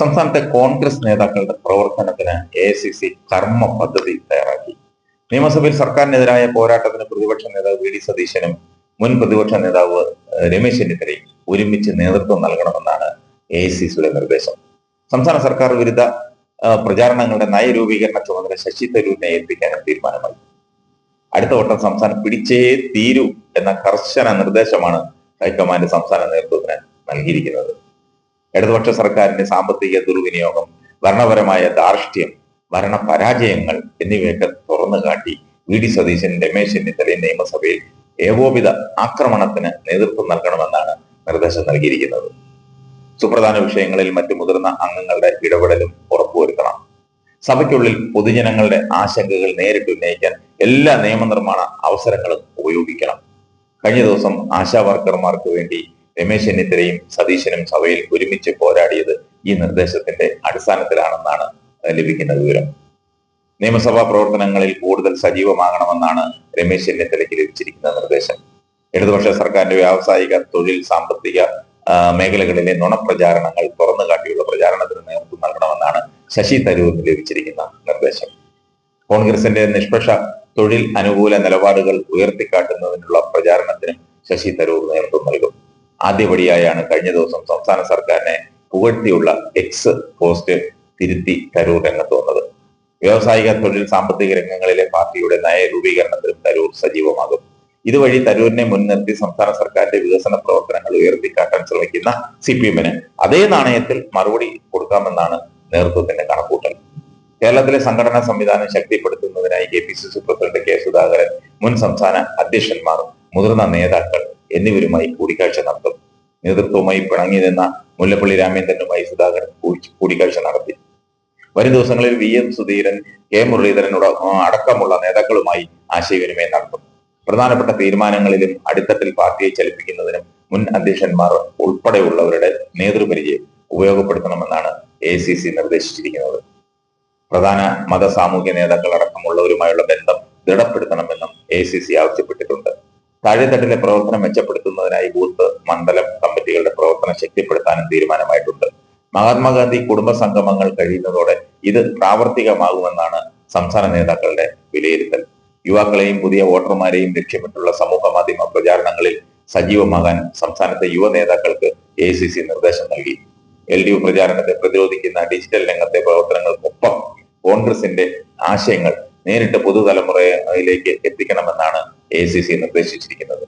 സംസ്ഥാനത്തെ കോൺഗ്രസ് നേതാക്കളുടെ പ്രവർത്തനത്തിന് എ സി സി കർമ്മ പദ്ധതി തയ്യാറാക്കി. നിയമസഭയിൽ സർക്കാരിനെതിരായ പോരാട്ടത്തിന് പ്രതിപക്ഷ നേതാവ് വി ഡി സതീശനും മുൻ പ്രതിപക്ഷ നേതാവ് രമേശ് ചെന്നിത്തലയും ഒരുമിച്ച് നേതൃത്വം നൽകണമെന്നാണ് എ സി സിയുടെ നിർദ്ദേശം. സംസ്ഥാന സർക്കാർ വിരുദ്ധ പ്രചാരണങ്ങളുടെ നയരൂപീകരണ ചുമതല ശശി തരൂരിനെ ഏൽപ്പിക്കാനും തീരുമാനമായി. അടുത്ത വട്ടം സംസ്ഥാനം പിടിച്ചേ തീരൂ എന്ന കർശന നിർദ്ദേശമാണ് ഹൈക്കമാൻഡ് സംസ്ഥാന നേതൃത്വത്തിന് നൽകിയിരിക്കുന്നത്. ഇടതുപക്ഷ സർക്കാരിന്റെ സാമ്പത്തിക ദുർവിനിയോഗം ഭരണപരമായ ധാർഷ്ട്യം ഭരണ പരാജയങ്ങൾ എന്നിവയൊക്കെ തുറന്നു കാട്ടി വി. ഡി. സതീശൻ രമേശ് ചെന്നിത്തലയും നിയമസഭയിൽ ഏകോപിത ആക്രമണത്തിന് നേതൃത്വം നൽകണമെന്നാണ് നിർദ്ദേശം നൽകിയിരിക്കുന്നത്. സുപ്രധാന വിഷയങ്ങളിൽ മറ്റു മുതിർന്ന അംഗങ്ങളുടെ ഇടപെടലും ഉറപ്പുവരുത്തണം. സഭയ്ക്കുള്ളിൽ പൊതുജനങ്ങളുടെ ആശങ്കകൾ നേരിട്ട് ഉന്നയിക്കാൻ എല്ലാ നിയമനിർമ്മാണ അവസരങ്ങളും ഉപയോഗിക്കണം. കഴിഞ്ഞ ദിവസം ആശാ വർക്കർമാർക്ക് വേണ്ടി രമേശ് ചെന്നിത്തലയും സതീശനും സഭയിൽ ഒരുമിച്ച് പോരാടിയത് ഈ നിർദ്ദേശത്തിന്റെ അടിസ്ഥാനത്തിലാണെന്നാണ് ലഭിക്കുന്ന വിവരം. നിയമസഭാ പ്രവർത്തനങ്ങളിൽ കൂടുതൽ സജീവമാകണമെന്നാണ് രമേശ് ചെന്നിത്തലയ്ക്ക് ലഭിച്ചിരിക്കുന്ന നിർദ്ദേശം. ഇടതുപക്ഷ സർക്കാരിന്റെ വ്യാവസായിക തൊഴിൽ സാമ്പത്തിക മേഖലകളിലെ നുണപ്രചാരണങ്ങൾ തുറന്നു കാട്ടിയുള്ള പ്രചാരണത്തിന് നേതൃത്വം നൽകണമെന്നാണ് ശശി തരൂരിന് ലഭിച്ചിരിക്കുന്ന നിർദ്ദേശം. കോൺഗ്രസിന്റെ നിഷ്പക്ഷ തൊഴിൽ അനുകൂല നിലപാടുകൾ ഉയർത്തിക്കാട്ടുന്നതിനുള്ള പ്രചാരണത്തിനും ശശി തരൂർ നേതൃത്വം നൽകും. ആദ്യപടിയായാണ് കഴിഞ്ഞ ദിവസം സംസ്ഥാന സർക്കാരിനെ പുകഴ്ത്തിയുള്ള എക്സ് പോസ്റ്റ് തിരുത്തി തരൂർ രംഗത്ത് വന്നത്. വ്യാവസായിക തൊഴിൽ സാമ്പത്തിക രംഗങ്ങളിലെ പാർട്ടിയുടെ നയ രൂപീകരണത്തിലും തരൂർ സജീവമാകും. ഇതുവഴി തരൂരിനെ മുൻനിർത്തി സംസ്ഥാന സർക്കാരിന്റെ വികസന പ്രവർത്തനങ്ങൾ ഉയർത്തിക്കാട്ടാൻ ശ്രമിക്കുന്ന സി പി എമ്മിന് അതേ നാണയത്തിൽ മറുപടി കൊടുക്കാമെന്നാണ് നേതൃത്വത്തിന്റെ കണക്കൂട്ടൽ. കേരളത്തിലെ സംഘടനാ സംവിധാനം ശക്തിപ്പെടുത്തുന്നതിനായി K P C C president K Sudhakaran മുൻ സംസ്ഥാന അധ്യക്ഷന്മാർ മുതിർന്ന നേതാക്കൾ എന്നിവരുമായി കൂടിക്കാഴ്ച നടത്തും. നേതൃത്വവുമായി പിണങ്ങി നിന്ന മുല്ലപ്പള്ളി രാമേന്ദ്രനുമായി സുധാകരൻ കൂടി- കൂടിക്കാഴ്ച നടത്തി. വരും ദിവസങ്ങളിൽ വി എം സുധീരൻ കെ മുരളീധരനോട് അടക്കമുള്ള നേതാക്കളുമായി ആശയവിനിമയം നടത്തും. പ്രധാനപ്പെട്ട തീരുമാനങ്ങളിലും അടിത്തട്ടിൽ പാർട്ടിയെ ചലിപ്പിക്കുന്നതിനും മുൻ അധ്യക്ഷന്മാർ ഉൾപ്പെടെയുള്ളവരുടെ നേതൃപരിചയം ഉപയോഗപ്പെടുത്തണമെന്നാണ് എ സി സി നിർദ്ദേശിച്ചിരിക്കുന്നത്. പ്രധാന മത സാമൂഹ്യ നേതാക്കൾ അടക്കമുള്ളവരുമായുള്ള ബന്ധം ദൃഢപ്പെടുത്തണമെന്നും എ സി സി ആവശ്യപ്പെട്ടിട്ടുണ്ട്. താഴെത്തട്ടിലെ പ്രവർത്തനം മെച്ചപ്പെടുത്തുന്നതിനായി ബൂത്ത് മണ്ഡലം കമ്മിറ്റികളുടെ പ്രവർത്തനം ശക്തിപ്പെടുത്താനും തീരുമാനമായിട്ടുണ്ട്. മഹാത്മാഗാന്ധി കുടുംബ സംഗമങ്ങൾ കഴിയുന്നതോടെ ഇത് പ്രാവർത്തികമാകുമെന്നാണ് സംസ്ഥാന നേതാക്കളുടെ വിലയിരുത്തൽ. യുവാക്കളെയും പുതിയ വോട്ടർമാരെയും ലക്ഷ്യമിട്ടുള്ള സമൂഹ മാധ്യമ പ്രചാരണങ്ങളിൽ സജീവമാകാൻ സംസ്ഥാനത്തെ യുവ നേതാക്കൾക്ക് എ സി സി നിർദ്ദേശം നൽകി. എൽ ഡി എഫ് പ്രചാരണത്തെ പ്രതിരോധിക്കുന്ന ഡിജിറ്റൽ രംഗത്തെ പ്രവർത്തനങ്ങൾക്കൊപ്പം കോൺഗ്രസിന്റെ ആശയങ്ങൾ നേരിട്ട് പുതുതലമുറയിലേക്ക് എത്തിക്കണമെന്നാണ് എ സി സി നിർദ്ദേശിച്ചിരിക്കുന്നത്.